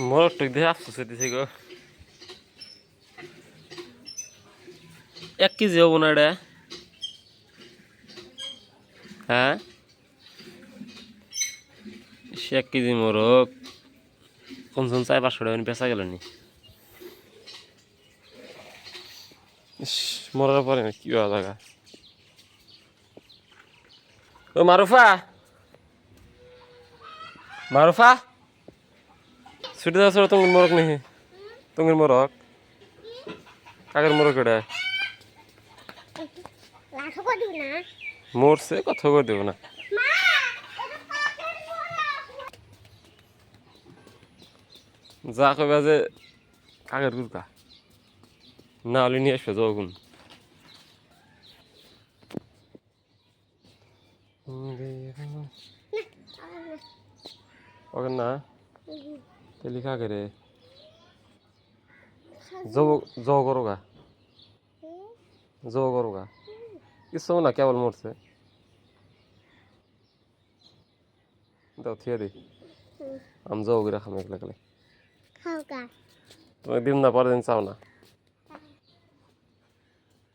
মোর টুক দিয়ে আফসোস হইতেছে গো এক কেজি হব না এটা হ্যাঁ সে এক কেজি মোরগ পঞ্চাশ চাই পাঁচশো টাকা বেচা গেল নি মরার পরে না কি জায়গা ও মারুফা মারুফা ছুটি ছোট তোমার মোরগ নেই তোমার মোরগ কাকের মোরগ এটা মরছে কথা করে দেবো না। যা কইবা যে কাকের গুরকা না হলে নিয়ে আসবে যখন ওকে না তেলি খা করে জব জব করো গা জব করো গা কিছু না কেবল মরছে দাও থিয়ে দি আমি জব করে খাম একলা খাও গা তোমাকে দিন না পরে দিন চাও না